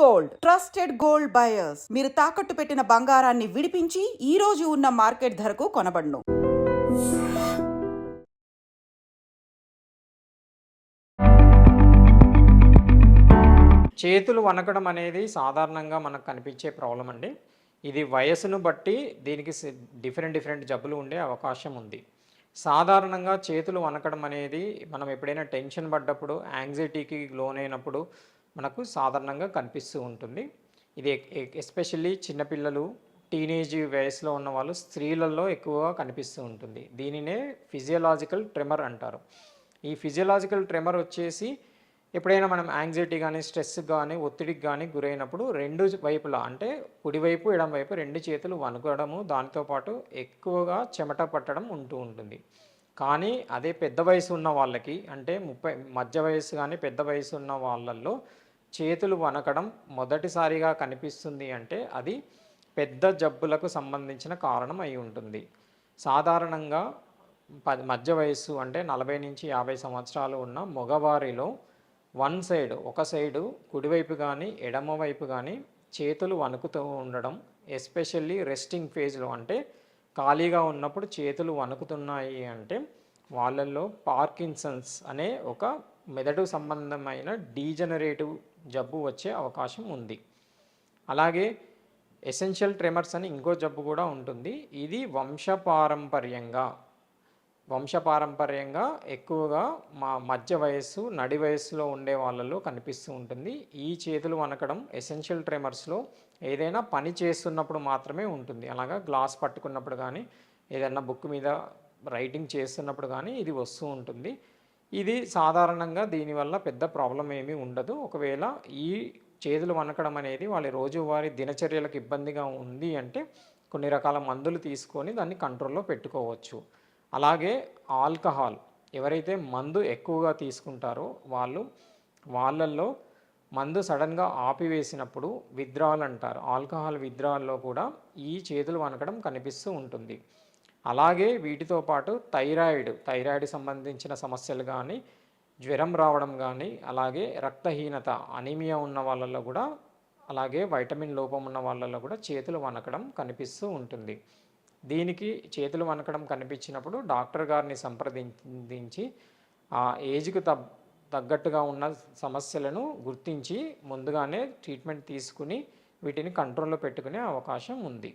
Gold. Trusted gold buyers. మీరు తాకట్టు పెట్టిన బంగారాన్ని విడిపించి ఈ రోజు ఉన్న మార్కెట్ ధరకు కొనబడును. చేతులు వనకడం అనేది సాధారణంగా మనకు కనిపించే ప్రాబ్లం అండి. ఇది వయసును బట్టి దీనికి డిఫరెంట్ డిఫరెంట్ జబ్బులు ఉండే అవకాశం ఉంది. సాధారణంగా చేతులు వనకడం అనేది మనం ఎప్పుడైనా టెన్షన్ పడ్డప్పుడు యాంగ్జైటీకి లోనైనప్పుడు మనకు సాధారణంగా కనిపిస్తూ ఉంటుంది. ఇది ఎస్పెషల్లీ చిన్నపిల్లలు టీనేజ్ వయసులో ఉన్న వాళ్ళు స్త్రీలలో ఎక్కువగా కనిపిస్తూ ఉంటుంది. దీనినే ఫిజియలాజికల్ ట్రెమర్ అంటారు. ఈ ఫిజియలాజికల్ ట్రెమర్ వచ్చేసి ఎప్పుడైనా మనం యాంగ్జైటీ కానీ స్ట్రెస్ కానీ ఒత్తిడికి కానీ గురైనప్పుడు రెండు వైపులా అంటే కుడివైపు ఎడం వైపు రెండు చేతులు వణుకడము దానితోపాటు ఎక్కువగా చెమట పట్టడం ఉంటూ ఉంటుంది. కానీ అదే పెద్ద వయసు ఉన్న వాళ్ళకి అంటే ముప్పై మధ్య వయసు కానీ పెద్ద వయసు ఉన్న వాళ్ళల్లో చేతులు వనకడం మొదటిసారిగా కనిపిస్తుంది అంటే అది పెద్ద జబ్బులకు సంబంధించిన కారణం అయి ఉంటుంది. సాధారణంగా ప మధ్య వయస్సు అంటే నలభై నుంచి యాభై సంవత్సరాలు ఉన్న మగవారిలో వన్ సైడ్ ఒక సైడు కుడివైపు కానీ ఎడమవైపు కానీ చేతులు వణుకుతూ ఉండడం ఎస్పెషల్లీ రెస్టింగ్ ఫేజ్లో అంటే ఖాళీగా ఉన్నప్పుడు చేతులు వణుకుతున్నాయి అంటే వాళ్ళల్లో పార్కిన్సన్స్ అనే ఒక మెదడు సంబంధమైన డీజనరేటివ్ జబ్బు వచ్చే అవకాశం ఉంది. అలాగే ఎసెన్షియల్ ట్రెమర్స్ అని ఇంకో జబ్బు కూడా ఉంటుంది. ఇది వంశపారంపర్యంగా. వంశపారంపర్యంగా ఎక్కువగా మా మధ్య వయస్సు నడి వయస్సులో ఉండే వాళ్ళలో కనిపిస్తూ ఉంటుంది. ఈ చేతులు వనకడం ఎసెన్షియల్ ట్రెమర్స్లో ఏదైనా పని చేస్తున్నప్పుడు మాత్రమే ఉంటుంది. అలాగా గ్లాస్ పట్టుకున్నప్పుడు కానీ ఏదైనా బుక్ మీద రైటింగ్ చేస్తున్నప్పుడు కానీ ఇది వస్తూ ఉంటుంది. ఇది సాధారణంగా దీనివల్ల పెద్ద ప్రాబ్లం ఏమీ ఉండదు. ఒకవేళ ఈ చేతులు వనకడం అనేది వాళ్ళ రోజువారీ దినచర్యలకు ఇబ్బందిగా ఉంది అంటే కొన్ని రకాల మందులు తీసుకొని దాన్ని కంట్రోల్లో పెట్టుకోవచ్చు. అలాగే ఆల్కహాల్ ఎవరైతే మందు ఎక్కువగా తీసుకుంటారో వాళ్ళు వాళ్ళల్లో మందు సడన్గా ఆపివేసినప్పుడు విద్రాలు అంటారు. ఆల్కహాల్ విద్రాల్లో కూడా ఈ చేతులు వనకడం కనిపిస్తూ ఉంటుంది. అలాగే వీటితో పాటు థైరాయిడ్ థైరాయిడ్ సంబంధించిన సమస్యలు కానీ జ్వరం రావడం కానీ అలాగే రక్తహీనత అనీమియా ఉన్న వాళ్ళల్లో కూడా అలాగే వైటమిన్ లోపం ఉన్న వాళ్ళల్లో కూడా చేతులు వనకడం కనిపిస్తూ ఉంటుంది. దీనికి చేతులు వనకడం కనిపించినప్పుడు డాక్టర్ గారిని సంప్రదించి ఆ ఏజ్కి తగ్ తగ్గట్టుగా ఉన్న సమస్యలను గుర్తించి ముందుగానే ట్రీట్మెంట్ తీసుకుని వీటిని కంట్రోల్లో పెట్టుకునే అవకాశం ఉంది.